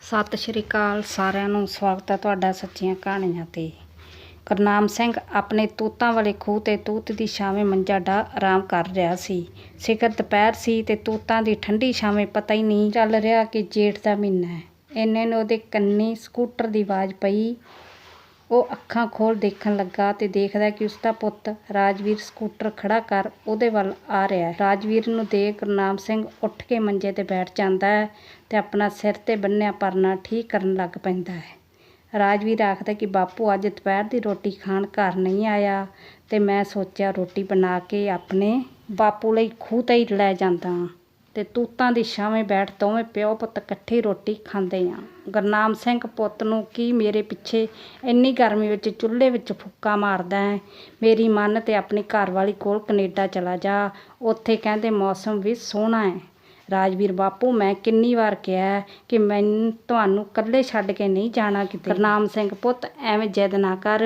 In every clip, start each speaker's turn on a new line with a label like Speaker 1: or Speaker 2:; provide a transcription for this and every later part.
Speaker 1: ਸਤਿ ਸ਼੍ਰੀ ਅਕਾਲ ਸਾਰਿਆਂ ਨੂੰ, ਸਵਾਗਤ ਹੈ ਤੁਹਾਡਾ ਸੱਚੀਆਂ ਕਹਾਣੀਆਂ ਤੇ। ਕਰਨਾਮ ਸਿੰਘ ਆਪਣੇ ਤੂਤਾਂ ਵਾਲੇ ਖੂਹ ਤੇ ਤੂਤ ਦੀ ਛਾਵੇਂ ਮੰਜਾ ਡਾ ਆਰਾਮ ਕਰ ਰਿਹਾ ਸੀ। ਸਿਖਰ ਦੁਪਹਿਰ ਸੀ ਤੇ ਤੂਤਾਂ ਦੀ ਠੰਡੀ ਛਾਵੇਂ ਪਤਾ ਹੀ ਨਹੀਂ ਚੱਲ ਰਿਹਾ ਕਿ ਜੇਠ ਦਾ ਮਹੀਨਾ ਹੈ। ਇੰਨੇ ਨੂੰ ਉਹਦੇ ਕੰਨੀ ਸਕੂਟਰ ਦੀ ਆਵਾਜ਼ ਪਈ ਉਹ ਅੱਖਾਂ ਖੋਲ੍ਹ ਦੇਖਣ ਲੱਗਾ ਤੇ ਦੇਖਦਾ ਕਿ ਉਸਦਾ ਪੁੱਤ ਰਾਜਵੀਰ ਸਕੂਟਰ ਖੜ੍ਹਾ ਕਰ ਉਹਦੇ ਵੱਲ ਆ ਰਿਹਾ ਹੈ। ਰਾਜਵੀਰ ਨੂੰ ਦੇਖ ਗੁਰਨਾਮ ਸਿੰਘ ਉੱਠ ਕੇ ਮੰਜੇ ਤੇ ਬੈਠ ਜਾਂਦਾ ਹੈ ਤੇ ਆਪਣਾ ਸਿਰ ਤੇ ਬੰਨਿਆ ਪਰਨਾ ਠੀਕ ਕਰਨ ਲੱਗ ਪੈਂਦਾ ਹੈ। ਰਾਜਵੀਰ ਆਖਦਾ ਕਿ ਬਾਪੂ, ਅੱਜ ਦੁਪਹਿਰ ਦੀ ਰੋਟੀ ਖਾਣ ਘਰ ਨਹੀਂ ਆਇਆ ਤੇ ਮੈਂ ਸੋਚਿਆ ਰੋਟੀ ਬਣਾ ਕੇ ਆਪਣੇ ਬਾਪੂ ਲਈ ਖੂਹ ਤੇ ਹੀ ਲੈ ਜਾਂਦਾ ਹਾਂ। ਤੇ ਤੂਤਾਂ ਦੀ ਛਾਵੇਂ ਬੈਠ ਦੋਵੇਂ ਪਿਓ ਪੁੱਤ ਇਕੱਠੀ ਰੋਟੀ ਖਾਂਦੇ ਆ। ਗੁਰਨਾਮ ਸਿੰਘ ਪੁੱਤ ਨੂੰ ਕੀ ਮੇਰੇ ਪਿੱਛੇ ਇੰਨੀ ਗਰਮੀ ਵਿੱਚ ਚੁੱਲ੍ਹੇ ਵਿੱਚ ਫੁੱਕਾ ਮਾਰਦਾ ਹੈ? ਮੇਰੀ ਮੰਨ ਤੇ ਆਪਣੀ ਘਰਵਾਲੀ ਕੋਲ ਕਨੇਡਾ ਚਲਾ ਜਾ। ਉੱਥੇ ਕਹਿੰਦੇ ਮੌਸਮ ਵੀ ਸੋਹਣਾ ਹੈ। ਰਾਜਵੀਰ ਬਾਪੂ ਮੈਂ ਕਿੰਨੀ ਵਾਰ ਕਿਹਾ ਕਿ ਮੈਂ ਤੁਹਾਨੂੰ ਇਕੱਲੇ ਛੱਡ ਕੇ ਨਹੀਂ ਜਾਣਾ ਕਿਤੇ ਗੁਰਨਾਮ ਸਿੰਘ ਪੁੱਤ ਐਵੇਂ ਜਿੱਦ ਨਾ ਕਰ।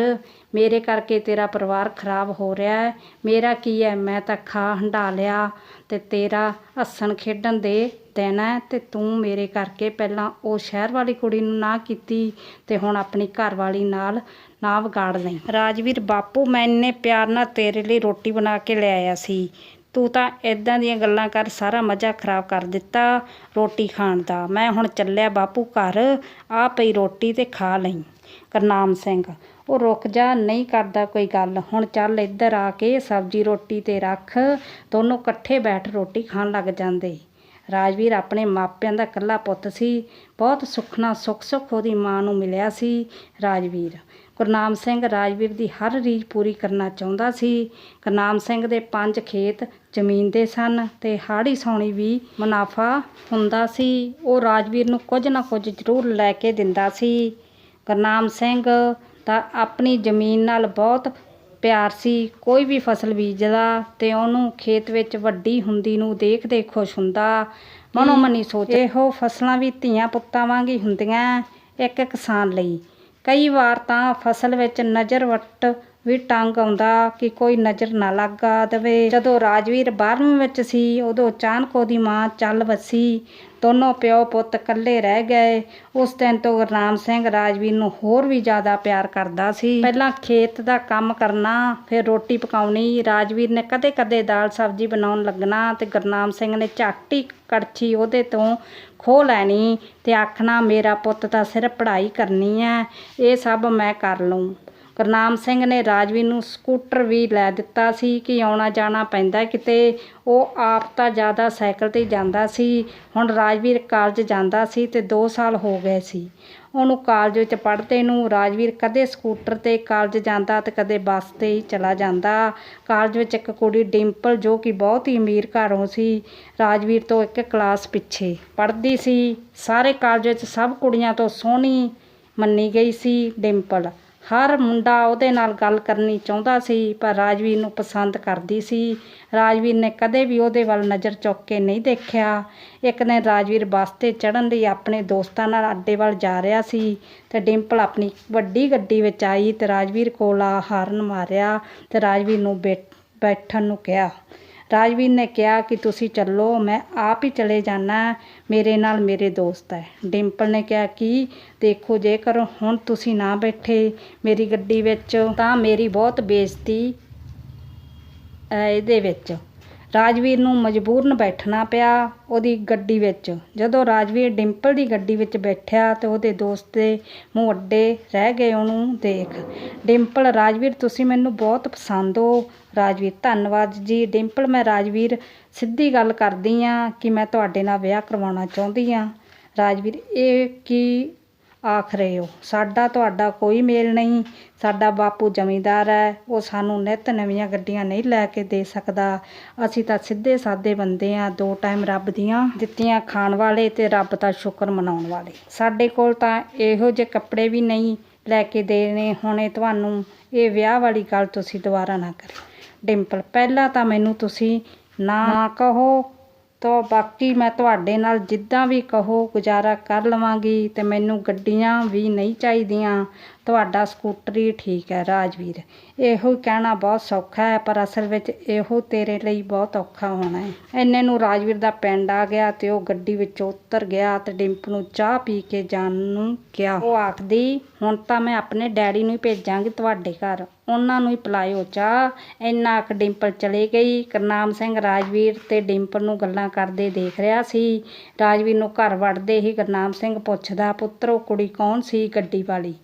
Speaker 1: ਮੇਰੇ ਕਰਕੇ ਤੇਰਾ ਪਰਿਵਾਰ ਖਰਾਬ ਹੋ ਰਿਹਾ ਹੈ। ਮੇਰਾ ਕੀ ਹੈ? ਮੈਂ ਤਾਂ ਖਾ ਹੰਡਾ ਲਿਆ ਤੇ ਤੇਰਾ ਹੱਸਣ ਖੇਡਣ ਦੇ ਹੈ ਤੇ ਤੂੰ ਮੇਰੇ ਕਰਕੇ ਪਹਿਲਾਂ ਉਹ ਸ਼ਹਿਰ ਵਾਲੀ ਕੁੜੀ ਨੂੰ ਨਾ ਕੀਤੀ ਤੇ ਹੁਣ ਆਪਣੀ ਘਰ ਵਾਲੀ ਨਾਲ ਨਾ ਵਿਗਾੜ ਲਈ। ਰਾਜਵੀਰ ਬਾਪੂ ਮੈਂ ਇੰਨੇ ਪਿਆਰ ਨਾਲ ਤੇਰੇ ਲਈ ਰੋਟੀ ਬਣਾ ਕੇ ਲੈ ਆਇਆ ਸੀ। ਤੂੰ ਤਾਂ ਇਦਾਂ ਦੀਆਂ ਗੱਲਾਂ ਕਰ, ਸਾਰਾ ਮਜ਼ਾ ਖਰਾਬ ਕਰ ਦਿੱਤਾ ਰੋਟੀ ਖਾਣ ਦਾ। ਮੈਂ ਹੁਣ ਚੱਲਿਆ ਬਾਪੂ ਘਰ, ਆ ਪਈ ਰੋਟੀ ਤੇ ਖਾ ਲਈ। ਕਰਨਾਮ ਸਿੰਘ, ਉਹ ਰੁਕ ਜਾ, ਨਹੀਂ ਕਰਦਾ ਕੋਈ ਗੱਲ। ਹੁਣ ਚੱਲ ਇੱਧਰ ਆ ਕੇ ਸਬਜ਼ੀ ਰੋਟੀ ਤੇ ਰੱਖ, ਦੋਨੋਂ ਇਕੱਠੇ ਬੈਠ ਰੋਟੀ ਖਾਣ ਲੱਗ ਜਾਂਦੇ। ਰਾਜਵੀਰ ਆਪਣੇ ਮਾਪਿਆਂ ਦਾ ਇਕੱਲਾ ਪੁੱਤ ਸੀ। ਬਹੁਤ ਸੁਖਣਾ ਸੁੱਖ ਸੁੱਖ ਉਹਦੀ ਮਾਂ ਨੂੰ ਮਿਲਿਆ ਸੀ ਰਾਜਵੀਰ। ਗੁਰਨਾਮ ਸਿੰਘ ਰਾਜਵੀਰ ਦੀ ਹਰ ਰੀਝ ਪੂਰੀ ਕਰਨਾ ਚਾਹੁੰਦਾ ਸੀ। ਗੁਰਨਾਮ ਸਿੰਘ ਦੇ ਪੰਜ ਖੇਤ ਜ਼ਮੀਨ ਦੇ ਸਨ ਤੇ ਹਾੜੀ ਸੌਣੀ ਵੀ ਮੁਨਾਫਾ ਹੁੰਦਾ ਸੀ। ਉਹ ਰਾਜਵੀਰ ਨੂੰ ਕੁਝ ਨਾ ਕੁਝ ਜ਼ਰੂਰ ਲੈ ਕੇ ਦਿੰਦਾ ਸੀ। ਗੁਰਨਾਮ ਸਿੰਘ ਦਾ ਆਪਣੀ ਜ਼ਮੀਨ ਨਾਲ ਬਹੁਤ ਪਿਆਰ ਸੀ। ਕੋਈ ਵੀ ਫਸਲ ਬੀਜਦਾ ਤੇ ਉਹਨੂੰ ਖੇਤ ਵਿੱਚ ਵੱਡੀ ਹੁੰਦੀ ਨੂੰ ਦੇਖਦੇ ਖੁਸ਼ ਹੁੰਦਾ। ਮਨੋਮਨੀ ਸੋਚ, ਇਹੋ ਫਸਲਾਂ ਵੀ ਧੀਆਂ ਪੁੱਤਾਂ ਵਾਂਗੀ ਹੁੰਦੀਆਂ ਇੱਕ ਕਿਸਾਨ ਲਈ। ਕਈ ਵਾਰ ਤਾਂ ਫਸਲ ਵਿੱਚ ਨਜ਼ਰ ਵੱਟ ਵੀ ਟੰਗ ਆਉਂਦਾ ਕਿ ਕੋਈ ਨਜ਼ਰ ਨਾ ਲੱਗਾ ਦੇਵੇ। ਜਦੋਂ ਰਾਜਵੀਰ 12ਵੀਂ ਵਿੱਚ ਸੀ, ਉਦੋਂ ਅਚਾਨਕ ਉਹਦੀ ਮਾਂ ਚੱਲ ਵਸੀ। ਦੋਨੋਂ ਪਿਓ ਪੁੱਤ ਇਕੱਲੇ ਰਹਿ ਗਏ। ਉਸ ਦਿਨ ਤੋਂ ਗੁਰਨਾਮ ਸਿੰਘ ਰਾਜਵੀਰ ਨੂੰ ਹੋਰ ਵੀ ਜ਼ਿਆਦਾ ਪਿਆਰ ਕਰਦਾ ਸੀ। ਪਹਿਲਾਂ ਖੇਤ ਦਾ ਕੰਮ ਕਰਨਾ, ਫਿਰ ਰੋਟੀ ਪਕਾਉਣੀ। ਰਾਜਵੀਰ ਨੇ ਕਦੇ-ਕਦੇ ਦਾਲ ਸਬਜ਼ੀ ਬਣਾਉਣ ਲੱਗਣਾ ਤੇ ਗੁਰਨਾਮ ਸਿੰਘ ਨੇ ਝਾਟੀ ਕੜਛੀ ਉਹਦੇ ਤੋਂ ਖੋਹ ਲੈਣੀ ਤੇ ਆਖਣਾ, ਮੇਰਾ ਪੁੱਤ ਤਾਂ ਸਿਰਫ ਪੜ੍ਹਾਈ ਕਰਨੀ ਹੈ, ਇਹ ਸਭ ਮੈਂ ਕਰ ਲਊਂ। ਗੁਰਨਾਮ ਸਿੰਘ ਨੇ ਰਾਜਵੀਰ ਨੂੰ ਸਕੂਟਰ ਵੀ ਲੈ ਦਿੱਤਾ ਸੀ ਕਿ ਆਉਣਾ ਜਾਣਾ ਪੈਂਦਾ ਕਿਤੇ ਉਹ ਆਪ ਤਾਂ ਜ਼ਿਆਦਾ ਸਾਈਕਲ ਤੇ ਜਾਂਦਾ ਸੀ। ਹੁਣ ਰਾਜਵੀਰ ਕਾਲਜ ਜਾਂਦਾ ਸੀ ਤੇ 2 ਸਾਲ ਹੋ ਗਏ ਸੀ। ਉਹਨੂੰ ਕਾਲਜ ਵਿੱਚ ਪੜ੍ਹਦੇ ਨੂੰ ਰਾਜਵੀਰ ਕਦੇ ਸਕੂਟਰ ਤੇ ਕਾਲਜ ਜਾਂਦਾ ਤੇ ਕਦੇ ਬੱਸ ਤੇ ਹੀ ਚਲਾ ਜਾਂਦਾ। ਕਾਲਜ ਵਿੱਚ ਇੱਕ ਕੁੜੀ ਡਿੰਪਲ ਜੋ ਕਿ ਬਹੁਤ ਹੀ ਅਮੀਰ ਘਰੋਂ ਸੀ, ਰਾਜਵੀਰ ਤੋਂ ਇੱਕ ਕਲਾਸ ਪਿੱਛੇ ਪੜ੍ਹਦੀ ਸੀ। ਸਾਰੇ ਕਾਲਜ ਵਿੱਚ ਸਭ ਕੁੜੀਆਂ ਤੋਂ ਸੋਹਣੀ ਮੰਨੀ ਗਈ ਸੀ ਡਿੰਪਲ। ਹਰ ਮੁੰਡਾ ਉਹਦੇ ਨਾਲ ਗੱਲ ਕਰਨੀ ਚਾਹੁੰਦਾ ਸੀ, ਪਰ ਰਾਜਵੀਰ ਨੂੰ ਪਸੰਦ ਕਰਦੀ ਸੀ। ਰਾਜਵੀਰ ਨੇ ਕਦੇ ਵੀ ਉਹਦੇ ਵੱਲ ਨਜ਼ਰ ਚੁੱਕ ਕੇ ਨਹੀਂ ਦੇਖਿਆ। ਇੱਕ ਦਿਨ ਰਾਜਵੀਰ ਬੱਸ ਤੇ ਚੜ੍ਹਨ ਲਈ ਆਪਣੇ ਦੋਸਤਾਂ ਨਾਲ ਅੱਡੇ ਵੱਲ ਜਾ ਰਿਹਾ ਸੀ ਤੇ ਡਿੰਪਲ ਆਪਣੀ ਵੱਡੀ ਗੱਡੀ ਵਿੱਚ ਆਈ ਤੇ ਰਾਜਵੀਰ ਕੋਲ ਆ ਹਾਰਨ ਮਾਰਿਆ ਤੇ ਰਾਜਵੀਰ ਨੂੰ ਬੈਠ- ਬੈਠਣ ਨੂੰ ਕਿਹਾ। ਰਾਜਵੀਰ ਨੇ ਕਿਹਾ ਕਿ ਤੁਸੀਂ ਚੱਲੋ, ਮੈਂ ਆਪ ਹੀ ਚਲੇ ਜਾਣਾ ਮੇਰੇ ਨਾਲ ਮੇਰੇ ਦੋਸਤ ਹੈ। ਡਿੰਪਲ ਨੇ ਕਿਹਾ ਕਿ ਦੇਖੋ, ਜੇਕਰ ਹੁਣ ਤੁਸੀਂ ਨਾ ਬੈਠੇ ਮੇਰੀ ਗੱਡੀ ਵਿੱਚ, ਤਾਂ ਮੇਰੀ ਬਹੁਤ ਬੇਇੱਜ਼ਤੀ ਇਹਦੇ ਵਿੱਚ। ਰਾਜਵੀਰ ਨੂੰ ਮਜਬੂਰਨ ਬੈਠਣਾ ਪਿਆ ਉਹਦੀ ਗੱਡੀ ਵਿੱਚ। ਜਦੋਂ ਰਾਜਵੀਰ ਡਿੰਪਲ ਦੀ ਗੱਡੀ ਵਿੱਚ ਬੈਠਿਆ ਤਾਂ ਉਹਦੇ ਦੋਸਤ ਦੇ ਮੂੰਹ ਅੱਡੇ ਰਹਿ ਗਏ ਉਹਨੂੰ ਦੇਖ। ਡਿੰਪਲ, ਰਾਜਵੀਰ, ਤੁਸੀਂ ਮੈਨੂੰ ਬਹੁਤ ਪਸੰਦ ਹੋ। ਰਾਜਵੀਰ, ਧੰਨਵਾਦ ਜੀ। ਡਿੰਪਲ, ਮੈਂ ਰਾਜਵੀਰ ਸਿੱਧੀ ਗੱਲ ਕਰਦੀ ਹਾਂ ਕਿ ਮੈਂ ਤੁਹਾਡੇ ਨਾਲ ਵਿਆਹ ਕਰਵਾਉਣਾ ਚਾਹੁੰਦੀ ਹਾਂ ਰਾਜਵੀਰ, ਇਹ ਕੀ ਆਖ ਰਹੇ ਹੋ, ਸਾਡਾ ਤੁਹਾਡਾ ਕੋਈ ਮੇਲ ਨਹੀਂ, ਸਾਡਾ ਬਾਪੂ ਜ਼ਮੀਂਦਾਰ ਹੈ, ਉਹ ਸਾਨੂੰ ਨਿੱਤ ਨਵੀਆਂ ਗੱਡੀਆਂ ਨਹੀਂ ਲੈ ਕੇ ਦੇ ਸਕਦਾ। ਅਸੀਂ ਤਾਂ ਸਿੱਧੇ ਸਾਦੇ ਬੰਦੇ ਆ ਦੋ ਟਾਈਮ ਰੱਬ ਦੀਆਂ ਦਿੱਤੀਆਂ ਖਾਣ ਵਾਲੇ ਤੇ ਰੱਬ ਦਾ ਸ਼ੁਕਰ ਮਨਾਉਣ ਵਾਲੇ। ਸਾਡੇ ਕੋਲ ਤਾਂ ਇਹੋ ਜਿਹੇ ਕੱਪੜੇ ਵੀ ਨਹੀਂ ਲੈ ਕੇ ਦੇਣੇ ਹੁਣੇ ਤੁਹਾਨੂੰ। ਇਹ ਵਿਆਹ ਵਾਲੀ ਗੱਲ ਤੁਸੀਂ ਦੁਬਾਰਾ ਨਾ ਕਰਿਓ। ਡਿੰਪਲ, ਪਹਿਲਾਂ ਤਾਂ ਮੈਨੂੰ ਤੁਸੀਂ ਨਾ ਕਹੋ ਤਾਂ ਬਾਕੀ ਮੈਂ ਤੁਹਾਡੇ ਨਾਲ ਜਿੱਦਾਂ ਵੀ ਕਹੋ ਗੁਜ਼ਾਰਾ ਕਰ ਲਵਾਂਗੀ ਅਤੇ ਮੈਨੂੰ ਗੱਡੀਆਂ ਵੀ ਨਹੀਂ ਚਾਹੀਦੀਆਂ। ਤੁਹਾਡਾ ਸਕੂਟਰ ਹੀ ਠੀਕ ਹੈ ਰਾਜਵੀਰ। ਇਹੋ ਹੀ ਕਹਿਣਾ ਬਹੁਤ ਸੌਖਾ ਹੈ, ਪਰ ਅਸਲ ਵਿੱਚ ਇਹੋ ਤੇਰੇ ਲਈ ਬਹੁਤ ਔਖਾ ਹੋਣਾ ਹੈ। ਇੰਨੇ ਨੂੰ ਰਾਜਵੀਰ ਦਾ ਪਿੰਡ ਆ ਗਿਆ ਅਤੇ ਉਹ ਗੱਡੀ ਵਿੱਚੋਂ ਉਤਰ ਗਿਆ ਅਤੇ ਡਿੰਪ ਨੂੰ ਚਾਹ ਪੀ ਕੇ ਜਾਣ ਨੂੰ ਕਿਹਾ। ਉਹ ਆਖਦੀ, ਹੁਣ ਤਾਂ ਮੈਂ ਆਪਣੇ ਡੈਡੀ ਨੂੰ ਹੀ ਭੇਜਾਂਗੀ ਤੁਹਾਡੇ ਘਰ। ਉਹਨਾਂ ਨੂੰ ਹੀ ਪਿਲਾਇਓ ਚਾਹ। ਇੰਨਾ ਕੁ ਡਿੰਪਲ ਚਲੀ ਗਈ। ਕਰਨਾਮ ਸਿੰਘ ਰਾਜਵੀਰ ਤੇ ਡਿੰਪਲ ਨੂੰ ਗੱਲਾਂ ਕਰਦੇ ਦੇਖ ਰਿਹਾ ਸੀ। ਰਾਜਵੀਰ ਨੂੰ ਘਰ ਵੜਦੇ ਹੀ ਕਰਨਾਮ ਸਿੰਘ ਪੁੱਛਦਾ, ਪੁੱਤਰ, ਉਹ ਕੁੜੀ ਕੌਣ ਸੀ ਗੱਡੀ ਵਾਲੀ?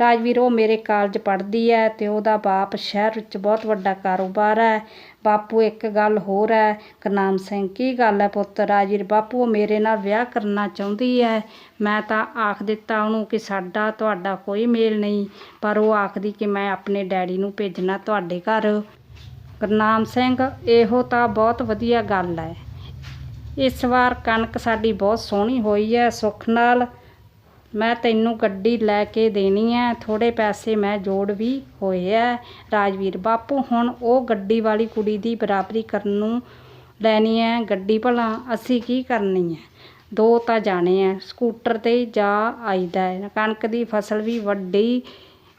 Speaker 1: ਰਾਜਵੀਰ, ਉਹ ਮੇਰੇ ਕਾਲਜ ਪੜ੍ਹਦੀ ਹੈ ਤੇ ਉਹਦਾ ਬਾਪ ਸ਼ਹਿਰ ਵਿੱਚ ਬਹੁਤ ਵੱਡਾ ਕਾਰੋਬਾਰ ਹੈ ਬਾਪੂ ਇੱਕ ਗੱਲ ਹੋਰ ਹੈ ਕਰਨਾਮ ਸਿੰਘ, ਕੀ ਗੱਲ ਹੈ ਪੁੱਤ ਰਾਜਵੀਰ, ਬਾਪੂ, ਉਹ ਮੇਰੇ ਨਾਲ ਵਿਆਹ ਕਰਨਾ ਚਾਹੁੰਦੀ ਹੈ ਮੈਂ ਤਾਂ ਆਖ ਦਿੱਤਾ ਉਹਨੂੰ ਕਿ ਸਾਡਾ, ਤੁਹਾਡਾ ਕੋਈ ਮੇਲ ਨਹੀਂ, ਪਰ ਉਹ ਆਖਦੀ ਕਿ ਮੈਂ ਆਪਣੇ ਡੈਡੀ ਨੂੰ ਭੇਜਣਾ ਤੁਹਾਡੇ ਘਰ। ਗੁਰਨਾਮ ਸਿੰਘ, ਇਹੋ ਤਾਂ ਬਹੁਤ ਵਧੀਆ ਗੱਲ ਹੈ ਇਸ ਵਾਰ ਕਣਕ ਸਾਡੀ ਬਹੁਤ ਸੋਹਣੀ ਹੋਈ ਹੈ ਸੁੱਖ ਨਾਲ। ਮੈਂ ਤੈਨੂੰ ਗੱਡੀ ਲੈ ਕੇ ਦੇਣੀ ਹੈ ਥੋੜੇ ਪੈਸੇ ਮੈਂ ਜੋੜ ਵੀ ਹੋਏ ਐ। ਰਾਜਵੀਰ ਬਾਪੂ, ਹੁਣ ਉਹ ਗੱਡੀ ਵਾਲੀ ਕੁੜੀ ਦੀ ਬਰਾਬਰੀ ਕਰਨ ਨੂੰ ਲੈਣੀ ਹੈ ਗੱਡੀ ਭਲਾ, ਅਸੀਂ ਕੀ ਕਰਨੀ ਹੈ ਦੋ ਤਾਂ ਜਾਣੇ ਹੈ ਸਕੂਟਰ ਤੇ ਜਾ ਆਈਦਾ ਹੈ। ਕਣਕ ਦੀ ਫਸਲ ਵੀ ਵੱਡੀ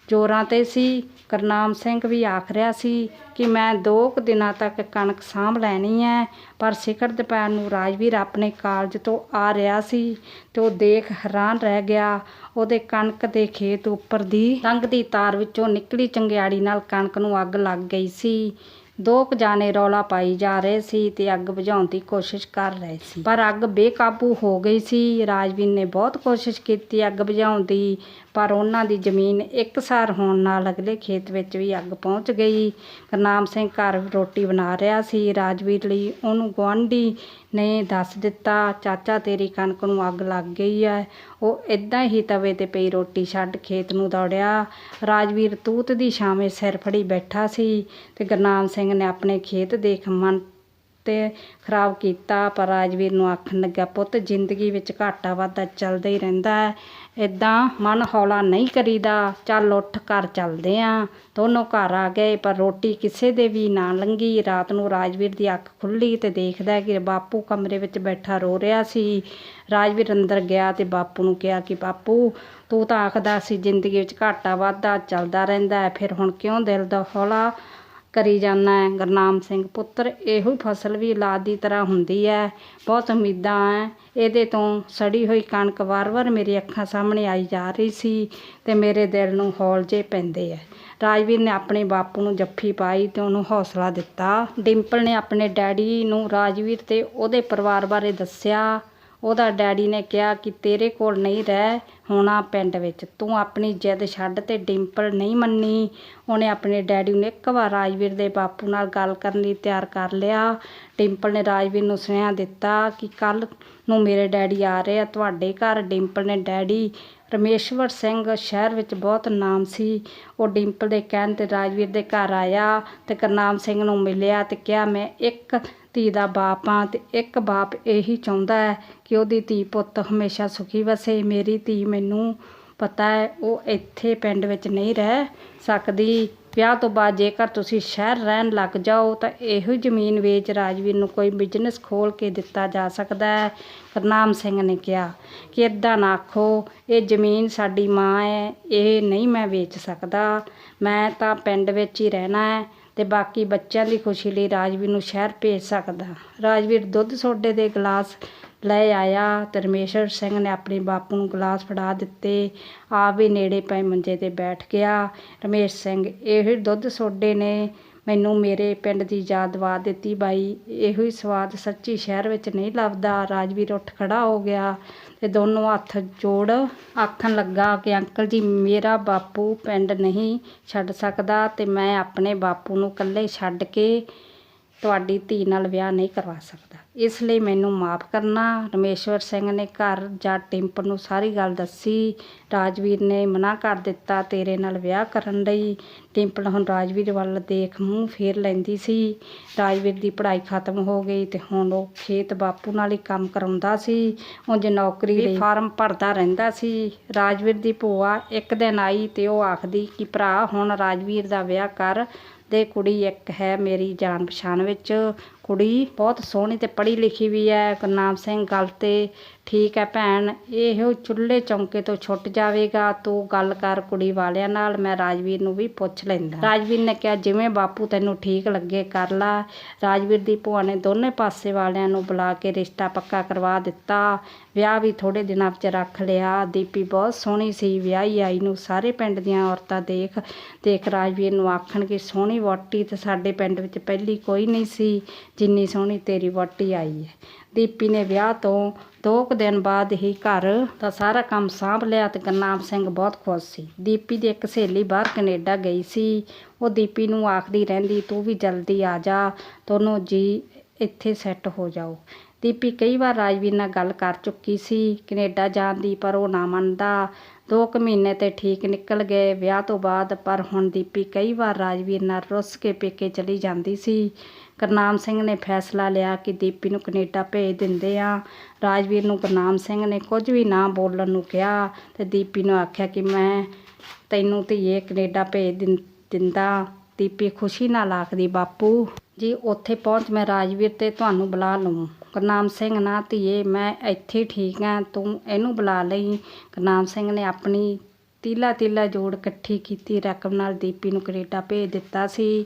Speaker 1: ਜੋਰਾਂ ਤੇ ਸੀ। ਕਰਨਾਮ ਸਿੰਘ ਵੀ ਆਖ ਰਿਹਾ ਸੀ ਕਿ ਮੈਂ ਦੋ ਕੁ ਦਿਨਾਂ ਤੱਕ ਕਣਕ ਸਾਂਭ ਲੈਣੀ ਹੈ, ਪਰ ਸਿਖਰ ਦੁਪਹਿਰ ਨੂੰ ਰਾਜਵੀਰ ਆਪਣੇ ਕਾਲਜ ਤੋਂ ਆ ਰਿਹਾ ਸੀ ਅਤੇ ਉਹ ਦੇਖ ਹੈਰਾਨ ਰਹਿ ਗਿਆ। ਉਹਦੇ ਕਣਕ ਦੇ ਖੇਤ ਉੱਪਰ ਦੀ ਲੰਘਦੀ ਤਾਰ ਵਿੱਚੋਂ ਨਿਕਲੀ ਚੰਗਿਆੜੀ ਨਾਲ ਕਣਕ ਨੂੰ ਅੱਗ ਲੱਗ ਗਈ ਸੀ। ਦੋ ਕੁ ਜਾਣੇ ਰੌਲਾ ਪਾਈ ਜਾ ਰਹੇ ਸੀ ਤੇ ਅੱਗ ਬੁਝਾਉਣ ਦੀ ਕੋਸ਼ਿਸ਼ ਕਰ ਰਹੇ ਸੀ। ਪਰ ਅੱਗ ਬੇਕਾਬੂ ਹੋ ਗਈ ਸੀ। ਰਾਜਵੀਰ ਨੇ ਬਹੁਤ ਕੋਸ਼ਿਸ਼ ਕੀਤੀ ਅੱਗ ਬੁਝਾਉਣ ਦੀ। ਪਰ ਉਹਨਾਂ ਦੀ ਜ਼ਮੀਨ ਇੱਕਸਾਰ ਹੋਣ ਨਾਲ ਅਗਲੇ ਖੇਤ ਵਿੱਚ ਵੀ ਅੱਗ ਪਹੁੰਚ ਗਈ। ਗੁਰਨਾਮ ਸਿੰਘ ਘਰ ਰੋਟੀ ਬਣਾ ਰਿਹਾ ਸੀ। ਰਾਜਵੀਰ ਲਈ ਉਹਨੂੰ ਗੁਆਂਢੀ ਨੇ ਦੱਸ ਦਿੱਤਾ, ਚਾਚਾ, ਤੇਰੀ ਕਣਕ ਨੂੰ ਅੱਗ ਲੱਗ ਗਈ ਹੈ ਉਹ ਇਦਾਂ ਹੀ ਤਵੇ ਤੇ ਪਈ ਰੋਟੀ ਛੱਡ ਖੇਤ ਨੂੰ ਦੌੜਿਆ। ਰਾਜਵੀਰ ਤੂਤ ਦੀ ਛਾਵੇਂ ਸਿਰ ਫੜੀ ਬੈਠਾ ਸੀ ਤੇ ਗੁਰਨਾਮ ਸਿੰਘ ਨੇ ਆਪਣੇ ਖੇਤ ਦੇਖ ਮਨ ਤੇ ਖਰਾਬ ਕੀਤਾ, ਪਰ ਰਾਜਵੀਰ ਨੂੰ ਆਖਣ ਲੱਗਾ ਪੁੱਤ, ਜ਼ਿੰਦਗੀ ਵਿੱਚ ਘਾਟਾ ਵਾਧਾ ਚੱਲਦਾ ਹੀ ਰਹਿੰਦਾ ਹੈ। ਇਦਾਂ ਮਨ ਹੌਲਾ ਨਹੀਂ ਕਰੀਦਾ, ਚੱਲ ਉੱਠ ਘਰ ਚੱਲਦੇ ਆਂ। ਦੋਨੋਂ ਘਰ ਆ ਗਏ, ਪਰ ਰੋਟੀ ਕਿਸੇ ਦੇ ਵੀ ਨਾ ਲੰਗੀ। ਰਾਤ ਨੂੰ ਰਾਜਵੀਰ ਦੀ ਅੱਖ ਖੁੱਲੀ ਤੇ ਦੇਖਦਾ ਕਿ ਬਾਪੂ ਕਮਰੇ ਵਿੱਚ ਬੈਠਾ ਰੋ ਰਿਹਾ ਸੀ। ਰਾਜਵੀਰ ਅੰਦਰ ਗਿਆ ਤੇ ਬਾਪੂ ਨੂੰ ਕਿਹਾ ਕਿ, ਬਾਪੂ, ਤੂੰ ਤਾਂ ਆਖਦਾ ਸੀ ਜ਼ਿੰਦਗੀ ਵਿੱਚ ਘਾਟਾ ਵਾਧਾ ਚੱਲਦਾ ਰਹਿੰਦਾ ਫਿਰ ਹੁਣ ਕਿਉਂ ਦਿਲ ਦਾ ਹੌਲਾ ਕਰੀ ਜਾਂਦਾ ਹੈ। ਗੁਰਨਾਮ ਸਿੰਘ ਪੁੱਤਰ ਇਹੋ ਹੀ ਫਸਲ ਵੀ ਔਲਾਦ ਦੀ ਤਰ੍ਹਾਂ ਹੁੰਦੀ ਹੈ। ਬਹੁਤ ਉਮੀਦਾਂ ਹੈ। ਇਹਦੇ ਤੋਂ ਸੜੀ ਹੋਈ ਕਣਕ ਵਾਰ-ਵਾਰ ਮੇਰੀ ਅੱਖਾਂ ਸਾਹਮਣੇ ਆਈ ਜਾ ਰਹੀ ਸੀ ਅਤੇ ਮੇਰੇ ਦਿਲ ਨੂੰ ਹੌਲ ਜੇ ਪੈਂਦੇ ਹੈ। ਰਾਜਵੀਰ ਨੇ ਆਪਣੇ ਬਾਪੂ ਨੂੰ ਜੱਫੀ ਪਾਈ ਅਤੇ ਉਹਨੂੰ ਹੌਸਲਾ ਦਿੱਤਾ। ਡਿੰਪਲ ਨੇ ਆਪਣੇ ਡੈਡੀ ਨੂੰ ਰਾਜਵੀਰ ਅਤੇ ਉਹਦੇ ਪਰਿਵਾਰ ਬਾਰੇ ਦੱਸਿਆ। ਉਹਦਾ ਡੈਡੀ ਨੇ ਕਿਹਾ ਕਿ ਤੇਰੇ ਕੋਲ ਨਹੀਂ ਰਹਿ। ਹੋਣਾ ਪਿੰਡ ਵਿੱਚ ਤੂੰ ਆਪਣੀ ਜਿੱਦ ਛੱਡ ਤੇ ਡਿੰਪਲ ਨਹੀਂ ਮੰਨੀ। ਉਹਨੇ ਆਪਣੇ ਡੈਡੀ ਨੂੰ ਇੱਕ ਵਾਰ ਰਾਜਵੀਰ ਦੇ ਬਾਪੂ ਨਾਲ ਗੱਲ ਕਰਨ ਲਈ ਤਿਆਰ ਕਰ ਲਿਆ। ਡਿੰਪਲ ਨੇ ਰਾਜਵੀਰ ਨੂੰ ਸੁਨੇਹਾ ਦਿੱਤਾ ਕਿ ਕੱਲ ਨੂੰ ਮੇਰੇ ਡੈਡੀ ਆ ਰਹੇ ਆ ਤੁਹਾਡੇ ਘਰ। ਡਿੰਪਲ ਨੇ ਡੈਡੀ ਰਮੇਸ਼ਵਰ ਸਿੰਘ ਸ਼ਹਿਰ ਵਿੱਚ ਬਹੁਤ ਨਾਮ ਸੀ। ਉਹ ਡਿੰਪਲ ਦੇ ਕਹਿਣ ਤੇ ਰਾਜਵੀਰ ਦੇ ਘਰ ਆਇਆ ਤੇ ਕਰਨਾਮ ਸਿੰਘ ਨੂੰ ਮਿਲਿਆ ਤੇ ਕਿਹਾ, ਮੈਂ ਇੱਕ ਧੀ ਦਾ ਬਾਪ ਹਾਂ ਤੇ ਇੱਕ ਬਾਪ ਇਹੀ ਚਾਹੁੰਦਾ ਹੈ ਕਿ ਉਹਦੀ ਧੀ ਪੁੱਤ ਹਮੇਸ਼ਾ ਸੁਖੀ ਵਸੇ। ਮੇਰੀ ਧੀ ਮੈਨੂੰ ਪਤਾ ਹੈ, ਉਹ ਇੱਥੇ ਪਿੰਡ ਵਿੱਚ ਨਹੀਂ ਰਹਿ ਸਕਦੀ। ਵਿਆਹ ਤੋਂ ਬਾਅਦ ਜੇਕਰ ਤੁਸੀਂ ਸ਼ਹਿਰ ਰਹਿਣ ਲੱਗ ਜਾਓ, ਤਾਂ ਇਹੋ ਜ਼ਮੀਨ ਵੇਚ ਰਾਜਵੀਰ ਨੂੰ ਕੋਈ ਬਿਜ਼ਨਸ ਖੋਲ ਕੇ ਦਿੱਤਾ ਜਾ ਸਕਦਾ ਹੈ, ਕਰਨਾਮ ਸਿੰਘ ਨੇ ਕਿਹਾ। ਕਿ ਇਦਾਂ ਨਾ ਆਖੋ, ਇਹ ਜ਼ਮੀਨ ਸਾਡੀ ਮਾਂ ਹੈ, ਇਹ ਨਹੀਂ ਮੈਂ ਵੇਚ ਸਕਦਾ। ਮੈਂ ਤਾਂ ਪਿੰਡ ਵਿੱਚ ਹੀ ਰਹਿਣਾ ਹੈ। ਅਤੇ ਬਾਕੀ ਬੱਚਿਆਂ ਦੀ ਖੁਸ਼ੀ ਲਈ ਰਾਜਵੀਰ ਨੂੰ ਸ਼ਹਿਰ ਭੇਜ ਸਕਦਾ। ਰਾਜਵੀਰ ਦੁੱਧ ਸੋਡੇ ਦੇ ਗਲਾਸ ਲੈ ਆਇਆ। ਅਤੇ ਰਮੇਸ਼ਰ ਸਿੰਘ ਨੇ ਆਪਣੇ ਬਾਪੂ ਨੂੰ ਗਲਾਸ ਫੜਾ ਦਿੱਤੇ। ਆਪ ਵੀ ਨੇੜੇ ਪਏ ਮੰਜੇ ਤੇ ਬੈਠ ਗਿਆ। ਰਮੇਸ਼ ਸਿੰਘ, ਇਹ ਦੁੱਧ ਸੋਡੇ ਨੇ। ਮੈਨੂੰ ਮੇਰੇ ਪਿੰਡ ਦੀ ਯਾਦ ਦਵਾ ਦਿੱਤੀ ਬਾਈ। ਇਹੋ ਹੀ ਸਵਾਦ ਸੱਚੀ ਸ਼ਹਿਰ ਵਿੱਚ ਨਹੀਂ ਲੱਭਦਾ। ਰਾਜਵੀਰ ਉੱਠ ਖੜਾ ਹੋ ਗਿਆ। ਤੇ ਦੋਨੋਂ ਹੱਥ ਜੋੜ ਆਖਣ ਲੱਗਾ ਕਿ ਅੰਕਲ ਜੀ, ਮੇਰਾ ਬਾਪੂ ਪਿੰਡ ਨਹੀਂ ਛੱਡ ਸਕਦਾ ਤੇ ਮੈਂ ਆਪਣੇ ਬਾਪੂ ਨੂੰ ਇਕੱਲੇ ਛੱਡ ਕੇ ਤੁਹਾਡੀ ਧੀ ਨਾਲ ਵਿਆਹ ਨਹੀਂ ਕਰਵਾ ਸਕਦਾ। ਇਸ ਲਈ ਮੈਨੂੰ ਮਾਫ ਕਰਨਾ। ਰਮੇਸ਼ਵਰ ਸਿੰਘ ਨੇ ਘਰ ਜਾ ਟਿੰਪਲ ਨੂੰ ਸਾਰੀ ਗੱਲ ਦੱਸੀ। ਰਾਜਵੀਰ ਨੇ ਮਨਾ ਕਰ ਦਿੱਤਾ। ਤੇਰੇ ਨਾਲ ਵਿਆਹ ਕਰਨ ਲਈ ਟਿੰਪਲ ਹੁਣ ਰਾਜਵੀਰ ਵੱਲ ਦੇਖ ਮੂੰਹ ਫੇਰ ਲੈਂਦੀ ਸੀ। ਰਾਜਵੀਰ ਦੀ ਪੜ੍ਹਾਈ ਖਤਮ ਹੋ ਗਈ ਤੇ ਹੁਣ ਉਹ ਖੇਤ ਬਾਪੂ ਨਾਲ ਹੀ ਕੰਮ ਕਰਾਉਂਦਾ ਸੀ। ਉਂਝ ਨੌਕਰੀ ਲਈ ਫਾਰਮ ਭਰਦਾ ਰਹਿੰਦਾ ਸੀ। ਰਾਜਵੀਰ ਦੀ ਭੂਆ ਇੱਕ ਦਿਨ ਆਈ ਤੇ ਉਹ ਆਖਦੀ ਕਿ ਭਰਾ ਹੁਣ ਰਾਜਵੀਰ ਦਾ ਵਿਆਹ ਕਰ। ਦੇ ਕੁੜੀ ਇੱਕ ਹੈ ਮੇਰੀ ਜਾਣ ਪਛਾਣ ਵਿੱਚ। ਕੁੜੀ ਬਹੁਤ ਸੋਹਣੀ ਤੇ ਪੜ੍ਹੀ ਲਿਖੀ ਵੀ ਹੈ ਗੁਰਨਾਮ ਸਿੰਘ ਗੱਲ ਤੇ ਠੀਕ ਹੈ ਭੈਣ। ਇਹੋ ਚੁੱਲ੍ਹੇ ਚੌਂਕੇ ਤੋਂ ਛੁੱਟ ਜਾਵੇਗਾ। ਤੂੰ ਗੱਲ ਕਰ ਕੁੜੀ ਵਾਲਿਆਂ ਨਾਲ, ਮੈਂ ਰਾਜਵੀਰ ਨੂੰ ਵੀ ਪੁੱਛ ਲੈਂਦਾ। ਰਾਜਵੀਰ ਨੇ ਕਿਹਾ, ਜਿਵੇਂ ਬਾਪੂ ਤੈਨੂੰ ਠੀਕ ਲੱਗੇ, ਕਰ ਲਾ। ਰਾਜਵੀਰ ਦੀ ਭੂਆ ਨੇ ਦੋਨੇ ਪਾਸੇ ਵਾਲਿਆਂ ਨੂੰ ਬੁਲਾ ਕੇ ਰਿਸ਼ਤਾ ਪੱਕਾ ਕਰਵਾ ਦਿੱਤਾ। ਵਿਆਹ ਵੀ ਥੋੜੇ ਦਿਨਾਂ ਵਿੱਚ ਰੱਖ ਲਿਆ। ਦੀਪੀ ਬਹੁਤ ਸੋਹਣੀ ਸੀ। ਵਿਆਹੀ ਆਈ ਨੂੰ ਸਾਰੇ ਪਿੰਡ ਦੀਆਂ ਔਰਤਾਂ ਦੇਖ ਦੇਖ ਰਾਜਵੀਰ ਨੂੰ ਆਖਣ ਕਿ ਸੋਹਣੀ ਵਹੁਟੀ ਤੇ ਸਾਡੇ ਪਿੰਡ ਵਿੱਚ ਪਹਿਲੀ ਕੋਈ ਨਹੀਂ ਸੀ। ਜਿੰਨੀ ਸੋਹਣੀ ਤੇਰੀ ਵਹੁਟੀ ਆਈ ਹੈ। ਦੀਪੀ ਨੇ ਵਿਆਹ ਤੋਂ ਦੋ ਕੁ ਦਿਨ ਬਾਅਦ ਹੀ ਘਰ ਦਾ ਸਾਰਾ ਕੰਮ ਸਾਂਭ ਲਿਆ ਤੇ ਗੁਰਨਾਮ ਸਿੰਘ ਬਹੁਤ ਖੁਸ਼ ਸੀ। ਦੀਪੀ ਦੀ ਇੱਕ ਸਹੇਲੀ ਬਾਹਰ ਕੈਨੇਡਾ ਗਈ ਸੀ। ਉਹ ਦੀਪੀ ਨੂੰ ਆਖਦੀ ਰਹਿੰਦੀ, ਤੂੰ ਵੀ ਜਲਦੀ ਆ ਜਾ, ਦੋਨੋਂ ਜੀ ਇੱਥੇ ਸੈੱਟ ਹੋ ਜਾਓ। ਦੀਪੀ ਕਈ ਵਾਰ ਰਾਜਵੀਰ ਨਾਲ ਗੱਲ ਕਰ ਚੁੱਕੀ ਸੀ। ਕੈਨੇਡਾ ਜਾਣ ਦੀ ਪਰ ਉਹ ਨਾ ਮੰਨਦਾ। ਦੋ ਕੁ ਮਹੀਨੇ ਤੇ ਠੀਕ ਨਿਕਲ ਗਏ ਵਿਆਹ ਤੋਂ ਬਾਅਦ, ਪਰ ਹੁਣ ਦੀਪੀ ਕਈ ਵਾਰ ਰਾਜਵੀਰ ਨਾਲ ਰੁੱਸ ਕੇ ਪੇਕੇ ਚਲੀ ਜਾਂਦੀ ਸੀ। ਕਰਨਾਮ ਸਿੰਘ ਨੇ ਫੈਸਲਾ ਲਿਆ ਕਿ ਦੀਪੀ ਨੂੰ ਕੈਨੇਡਾ ਭੇਜ ਦਿੰਦੇ ਆ। ਰਾਜਵੀਰ ਨੂੰ ਗੁਰਨਾਮ ਸਿੰਘ ਨੇ ਕੁਝ ਵੀ ਨਾ ਬੋਲਣ ਨੂੰ ਕਿਹਾ ਤੇ ਦੀਪੀ ਨੂੰ ਆਖਿਆ ਕਿ ਮੈਂ ਤੈਨੂੰ ਧੀਏ ਕੈਨੇਡਾ ਭੇਜ ਦਿੰ- ਦਿੰਦਾ। ਦੀਪੀ ਖੁਸ਼ੀ ਨਾਲ ਆਖਦੀ, ਬਾਪੂ, ਜੀ ਉੱਥੇ ਪਹੁੰਚ ਮੈਂ ਰਾਜਵੀਰ ਤੇ ਤੁਹਾਨੂੰ ਬੁਲਾ ਲਵਾਂ ਗੁਰਨਾਮ ਸਿੰਘ ਨਾ, ਧੀਏ, ਮੈਂ ਇੱਥੇ ਠੀਕ ਹਾਂ ਤੂੰ ਇਹਨੂੰ ਬੁਲਾ ਲਈ। ਗੁਰਨਾਮ ਸਿੰਘ ਨੇ ਆਪਣੀ ਤੀਲਾ ਤੀਲਾ ਜੋੜ ਇਕੱਠੀ ਕੀਤੀ, ਰਕਮ ਨਾਲ ਦੀਪੀ ਨੂੰ ਕੈਨੇਡਾ ਭੇਜ ਦਿੱਤਾ ਸੀ।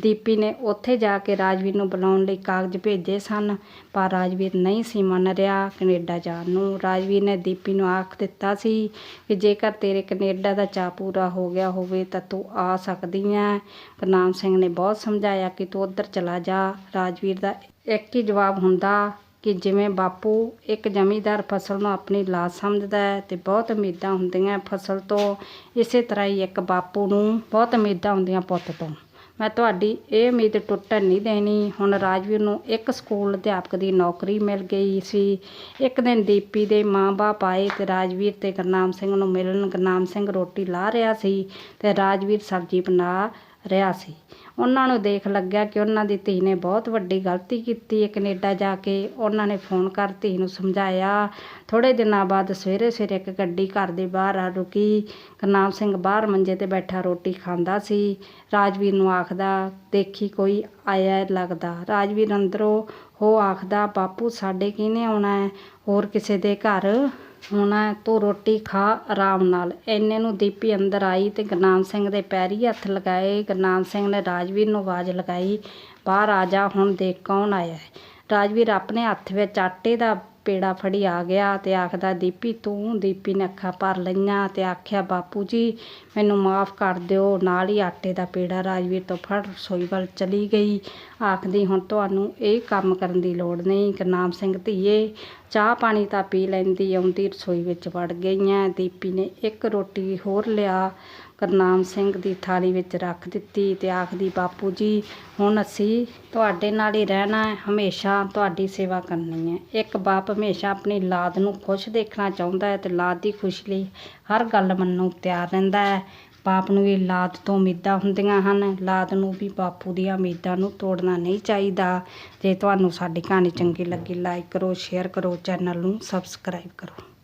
Speaker 1: ਦੀਪੀ ਨੇ ਉੱਥੇ ਜਾ ਕੇ ਰਾਜਵੀਰ ਨੂੰ ਬੁਲਾਉਣ ਲਈ ਕਾਗਜ਼ ਭੇਜੇ ਸਨ, ਪਰ ਰਾਜਵੀਰ ਨਹੀਂ ਸੀ ਮੰਨ ਰਿਹਾ ਕੈਨੇਡਾ ਜਾਣ ਨੂੰ। ਰਾਜਵੀਰ ਨੇ ਦੀਪੀ ਨੂੰ ਆਖ ਦਿੱਤਾ ਸੀ ਕਿ ਜੇਕਰ ਤੇਰੇ ਕੈਨੇਡਾ ਦਾ ਚਾਅ ਪੂਰਾ ਹੋ ਗਿਆ ਹੋਵੇ ਤਾਂ ਤੂੰ ਆ ਸਕਦੀ ਹੈ। ਪ੍ਰਨਾਮ ਸਿੰਘ ਨੇ ਬਹੁਤ ਸਮਝਾਇਆ ਕਿ ਤੂੰ ਉੱਧਰ ਚਲਾ ਜਾ। ਰਾਜਵੀਰ ਦਾ ਇੱਕ ਹੀ ਜਵਾਬ ਹੁੰਦਾ ਕਿ ਜਿਵੇਂ ਬਾਪੂ ਇੱਕ ਜ਼ਮੀਂਦਾਰ ਫਸਲ ਨੂੰ ਆਪਣੀ ਲਾਜ ਸਮਝਦਾ ਹੈ ਤੇ ਬਹੁਤ ਉਮੀਦਾਂ ਹੁੰਦੀਆਂ ਫਸਲ ਤੋਂ। ਇਸੇ ਤਰ੍ਹਾਂ ਹੀ ਇੱਕ ਬਾਪੂ ਨੂੰ ਬਹੁਤ ਉਮੀਦਾਂ ਹੁੰਦੀਆਂ ਪੁੱਤ ਤੋਂ। ਮੈਂ ਤੁਹਾਡੀ ਇਹ ਉਮੀਦ ਟੁੱਟਣ ਨਹੀਂ ਦੇਣੀ। ਹੁਣ ਰਾਜਵੀਰ ਨੂੰ ਇੱਕ ਸਕੂਲ ਅਧਿਆਪਕ ਦੀ ਨੌਕਰੀ ਮਿਲ ਗਈ ਸੀ। ਇੱਕ ਦਿਨ ਦੀਪੀ ਦੇ ਮਾਂ-ਬਾਪ ਆਏ ਤੇ ਰਾਜਵੀਰ ਤੇ ਗੁਰਨਾਮ ਸਿੰਘ ਨੂੰ ਮਿਲਣ। ਗੁਰਨਾਮ ਸਿੰਘ ਰੋਟੀ ਲਾ ਰਿਹਾ ਸੀ ਤੇ ਰਾਜਵੀਰ ਸਬਜ਼ੀ ਬਣਾ ਰਿਹਾ ਸੀ। ਉਹਨਾਂ ਨੂੰ ਦੇਖ ਲੱਗਿਆ ਕਿ ਉਹਨਾਂ ਦੀ ਧੀ ਨੇ ਬਹੁਤ ਵੱਡੀ ਗਲਤੀ ਕੀਤੀ। ਹੈ ਕੈਨੇਡਾ ਜਾ ਕੇ ਉਹਨਾਂ ਨੇ ਫੋਨ ਕਰ ਧੀ ਨੂੰ ਸਮਝਾਇਆ। ਥੋੜੇ ਦਿਨਾਂ ਬਾਅਦ ਸਵੇਰੇ ਸਵੇਰੇ ਇੱਕ ਗੱਡੀ ਘਰ ਦੇ ਬਾਹਰ ਆ ਰੁਕੀ। ਕਰਨਾਮ ਸਿੰਘ ਬਾਹਰ ਮੰਜੇ ਤੇ ਬੈਠਾ ਰੋਟੀ ਖਾਂਦਾ ਸੀ। ਰਾਜਵੀਰ ਨੂੰ ਆਖਦਾ, ਦੇਖੀ ਕੋਈ ਆਇਆ ਲੱਗਦਾ। ਰਾਜਵੀਰ ਅੰਦਰੋਂ ਹੋ ਆਖਦਾ, ਬਾਪੂ, ਸਾਡੇ ਕਿਹਨੇ ਆਉਣਾ ਹੈ? ਹੋਰ ਕਿਸੇ ਦੇ ਘਰ? ਹੋਣਾ ਤੂੰ ਰੋਟੀ ਖਾ, ਆਰਾਮ ਨਾਲ। ਇੰਨੇ ਨੂੰ ਦੀਪੀ ਅੰਦਰ ਆਈ ਤੇ ਗਰਨਾਮ ਸਿੰਘ ਦੇ ਪੈਰੀ ਹੱਥ ਲਗਾਏ। ਗਰਨਾਮ ਸਿੰਘ ਨੇ ਰਾਜਵੀਰ ਨੂੰ ਆਵਾਜ਼ ਲਗਾਈ, ਬਾਹਰ ਆ ਜਾ, ਹੁਣ ਦੇਖ ਕੌਣ ਆਇਆ ਹੈ? ਰਾਜਵੀਰ ਆਪਣੇ ਹੱਥ ਵਿੱਚ ਆਟੇ ਦਾ ਪੇੜਾ ਫੜੀ ਆ ਗਿਆ ਤੇ ਆਖਦਾ, ਦੀਪੀ, ਤੂੰ? ਦੀਪੀ ਨੇ ਅੱਖਾਂ ਭਰ ਲਈਆਂ ਤੇ ਆਖਿਆ, ਬਾਪੂ ਜੀ, ਮੈਨੂੰ ਮਾਫ ਕਰ ਦਿਓ, ਨਾਲ ਹੀ ਆਟੇ ਦਾ ਪੇੜਾ ਰਾਜਵੀਰ ਤੋਂ ਫੜ ਰਸੋਈ ਵੱਲ ਚਲੀ ਗਈ। ਆਖਦੀ, ਹੁਣ ਤੁਹਾਨੂੰ ਇਹ ਕੰਮ ਕਰਨ ਦੀ ਲੋੜ ਨਹੀਂ। ਕਰਨਾਮ ਸਿੰਘ ਧੀਏ, ਚਾਹ ਪਾਣੀ ਤਾਂ ਪੀ ਲੈਂਦੀ, ਆਉਂਦੀ ਰਸੋਈ ਵਿੱਚ ਵੜ ਗਈਆਂ। ਦੀਪੀ ਨੇ ਇੱਕ ਰੋਟੀ ਹੋਰ ਲਿਆ। ਗੁਰਨਾਮ ਸਿੰਘ ਦੀ ਥਾਲੀ ਵਿੱਚ ਰੱਖ ਦਿੱਤੀ ਤੇ ਆਖਦੀ, ਬਾਪੂ ਜੀ, ਹੁਣ ਅਸੀਂ ਤੁਹਾਡੇ ਨਾਲ ਹੀ ਰਹਿਣਾ ਹੈ। ਹਮੇਸ਼ਾ ਤੁਹਾਡੀ ਸੇਵਾ ਕਰਨੀ ਹੈ। ਇੱਕ ਬਾਪ ਹਮੇਸ਼ਾ ਆਪਣੀ ਲਾਦ ਨੂੰ ਖੁਸ਼ ਦੇਖਣਾ ਚਾਹੁੰਦਾ ਹੈ ਤੇ ਲਾਦ ਦੀ ਖੁਸ਼ੀ ਲਈ ਹਰ ਗੱਲ ਮੰਨਣ ਨੂੰ ਤਿਆਰ ਰਹਿੰਦਾ ਹੈ। ਬਾਪ ਨੂੰ ਵੀ ਲਾਦ ਤੋਂ ਉਮੀਦਾਂ ਹੁੰਦੀਆਂ ਹਨ। ਲਾਦ ਨੂੰ ਵੀ ਬਾਪੂ ਦੀਆਂ ਉਮੀਦਾਂ ਨੂੰ ਤੋੜਨਾ ਨਹੀਂ ਚਾਹੀਦਾ। ਜੇ ਤੁਹਾਨੂੰ ਸਾਡੀ ਕਹਾਣੀ ਚੰਗੀ ਲੱਗੀ ਲਾਈਕ ਕਰੋ ਸ਼ੇਅਰ ਕਰੋ ਚੈਨਲ ਨੂੰ ਸਬਸਕ੍ਰਾਈਬ ਕਰੋ।